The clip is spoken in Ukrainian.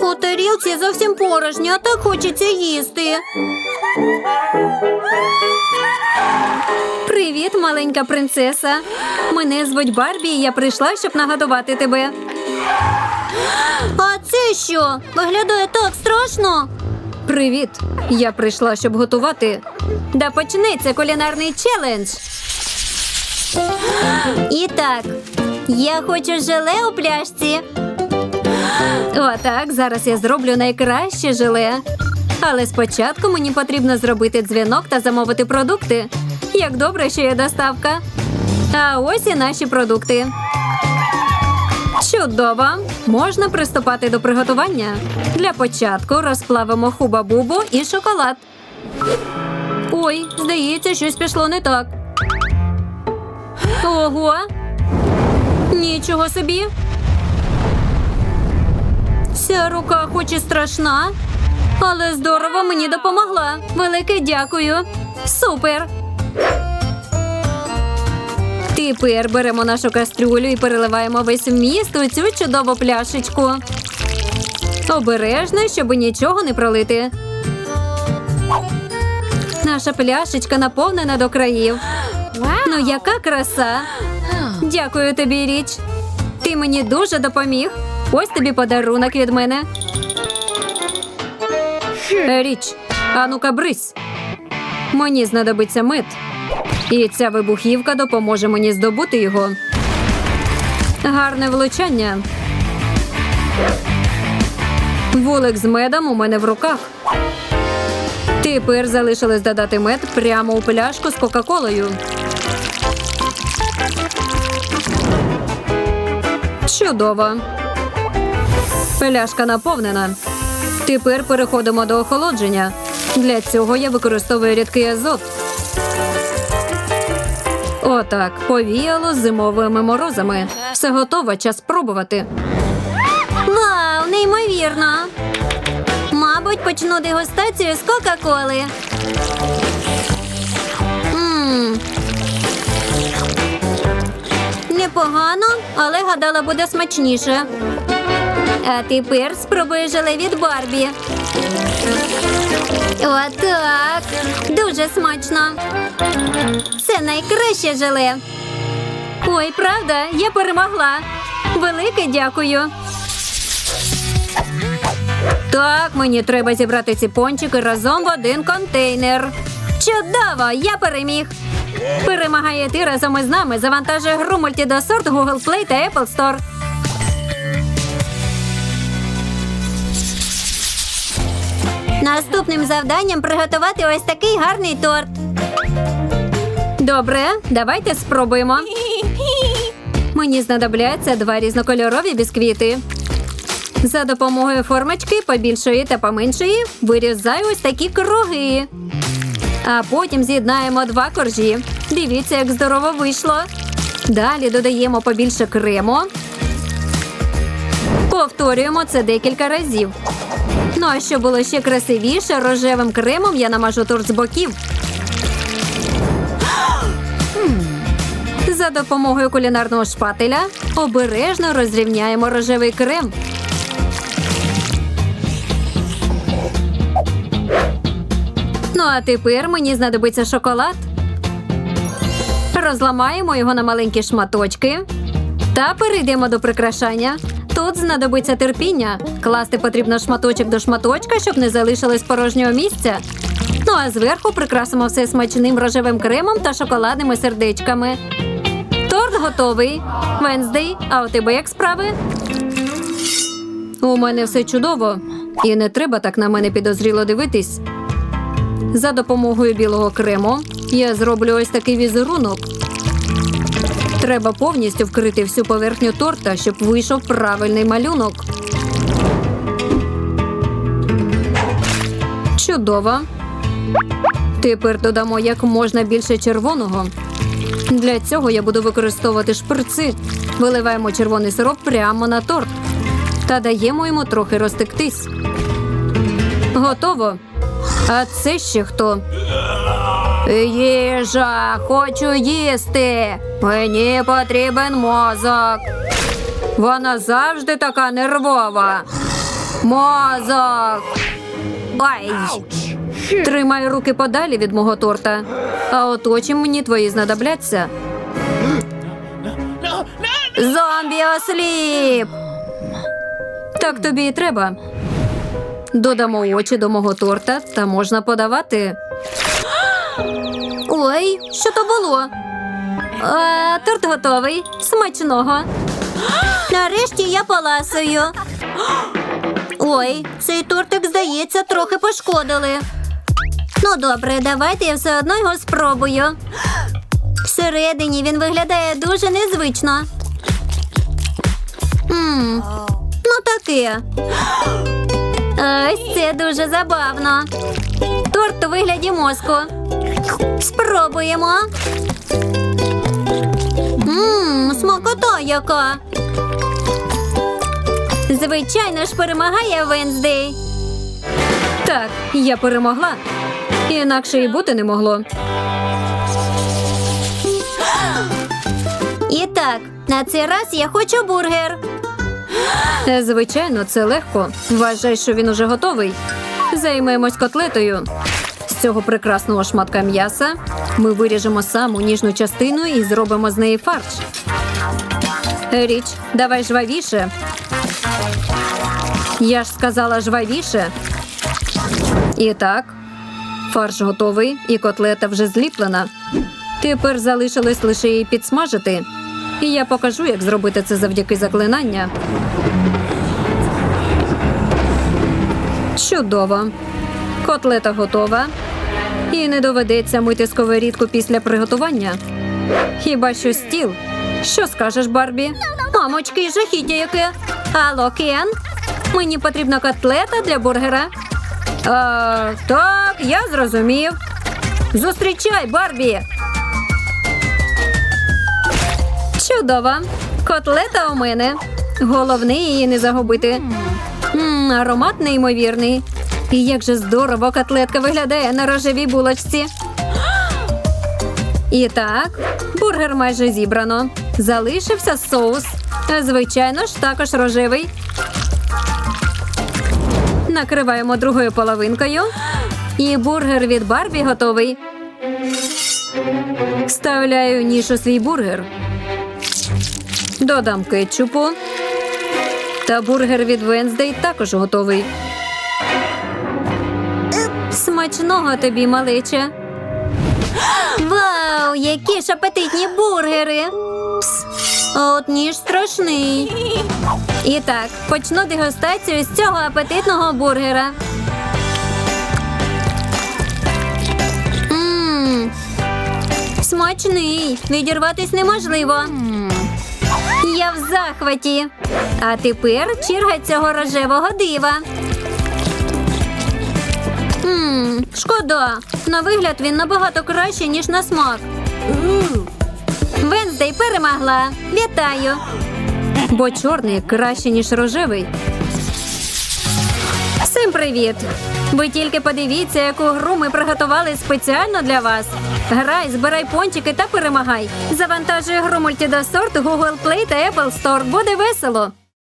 У тарілці зовсім порожньо, а так хочеться їсти. Привіт, маленька принцеса. Мене звуть Барбі, і я прийшла, щоб нагадувати тебе. А це що? Виглядає так страшно. Привіт. Я прийшла, щоб готувати. Да почнеться кулінарний челендж. І так, я хочу желе у пляшці. Отак, зараз я зроблю найкраще желе. Але спочатку мені потрібно зробити дзвінок та замовити продукти. Як добре, що є доставка. А ось і наші продукти. Чудово! Можна приступати до приготування. Для початку розплавимо хуба-бубу і шоколад. Ой, здається, щось пішло не так. Ого! Нічого собі. Ця рука хоч і страшна, але здорово мені допомогла. Велике дякую. Супер. Тепер беремо нашу кастрюлю і переливаємо весь вміст у цю чудову пляшечку. Обережно, щоб нічого не пролити. Наша пляшечка наповнена до країв. Ну, яка краса! Дякую тобі, річ. Ти мені дуже допоміг. Ось тобі подарунок від мене. Річ, а ну-ка брись. Мені знадобиться мед. І ця вибухівка допоможе мені здобути його. Гарне влучання. Вулик з медом у мене в руках. Тепер залишилось додати мед прямо у пляшку з Кока-Колою. Чудово. Пляшка наповнена. Тепер переходимо до охолодження. Для цього я використовую рідкий азот. Отак, повіяло зимовими морозами. Все готово, час спробувати. Вау, неймовірно. Мабуть, почну дегустацію з Кока-Коли. Непогано, але гадала буде смачніше. А тепер спробую желе від Барбі. Отак. Дуже смачно. Це найкраще желе. Ой, правда, я перемогла. Велике дякую. Так, мені треба зібрати ці пончики разом в один контейнер. Чудово! Я переміг. Перемагає ти разом із нами. Завантажує гру мультидосорт Google Play та Apple Store. Наступним завданням приготувати ось такий гарний торт. Добре, давайте спробуємо. Мені знадобляться два різнокольорові бісквіти. За допомогою формочки побільшої та поменшої вирізаю ось такі круги. А потім з'єднаємо два коржі. Дивіться, як здорово вийшло. Далі додаємо побільше крему. Повторюємо це декілька разів. Ну а щоб було ще красивіше, рожевим кремом я намажу торт з боків. За допомогою кулінарного шпателя обережно розрівняємо рожевий крем. Ну а тепер мені знадобиться шоколад. Розламаємо його на маленькі шматочки та перейдемо до прикрашання. Тут знадобиться терпіння. Класти потрібно шматочок до шматочка, щоб не залишилось порожнього місця. Ну а зверху прикрасимо все смачним рожевим кремом та шоколадними сердечками. Торт готовий. Венздей, а у тебе як справи? У мене все чудово, і не треба так на мене підозріло дивитись. За допомогою білого крему я зроблю ось такий візерунок. Треба повністю вкрити всю поверхню торта, щоб вийшов правильний малюнок. Чудово. Тепер додамо як можна більше червоного. Для цього я буду використовувати шприци. Виливаємо червоний сироп прямо на торт та даємо йому трохи розтектись. Готово. А це ще хто? Їжа, хочу їсти. Мені потрібен мозок. Вона завжди така нервова. Мозок! Ай! Тримай руки подалі від мого торта. А от очі мені твої знадобляться. Зомбі осліп! Так тобі і треба. Додамо очі до мого торта та можна подавати. Ой, що то було? А, торт готовий. Смачного. Нарешті я поласую. Ой, цей тортик, здається, трохи пошкодили. Ну, добре, давайте я все одно його спробую. Всередині він виглядає дуже незвично. Мм, ну таке. Ось це дуже забавно. Торт у вигляді мозку. Спробуємо. Мм, смакота яка. Звичайно ж перемагає Венздей. Так, я перемогла. Інакше і бути не могло. І так, на цей раз я хочу бургер. Звичайно, це легко. Вважай, що він уже готовий. Займемось котлетою. З цього прекрасного шматка м'яса ми виріжемо саму ніжну частину і зробимо з неї фарш. Річ, давай жвавіше. Я ж сказала жвавіше. І так, фарш готовий, і котлета вже зліплена. Тепер залишилось лише її підсмажити. І я покажу, як зробити це завдяки заклинання. Чудово. Котлета готова. І не доведеться мити сковорідку після приготування. Хіба що стіл? Що скажеш, Барбі? Мамочки, жахіття яке. Алло, Кен? Мені потрібна котлета для бургера. А, так, я зрозумів. Зустрічай, Барбі. Чудово. Котлета у мене. Головне її не загубити. М, аромат неймовірний. І як же здорово котлетка виглядає на рожевій булочці. І так, бургер майже зібрано. Залишився соус. Звичайно ж, також рожевий. Накриваємо другою половинкою. І бургер від Барбі готовий. Вставляю ніж у свій бургер. Додам кетчупу. Та бургер від Венздей також готовий. Смачного тобі, малече. Вау, які ж апетитні бургери. Пс, от ніж страшний. І так, почну дегустацію з цього апетитного бургера. Мм, смачний. Відірватись неможливо. Я в захваті. А тепер черга цього рожевого дива. Мм, шкода. На вигляд він набагато краще, ніж на смак. Венздей перемогла. Вітаю. Бо чорний краще, ніж рожевий. Всім привіт! Ви тільки подивіться, яку гру ми приготували спеціально для вас. Грай, збирай пончики та перемагай. Завантажуй гру мультидосорт Google Play та Apple Store. Буде весело.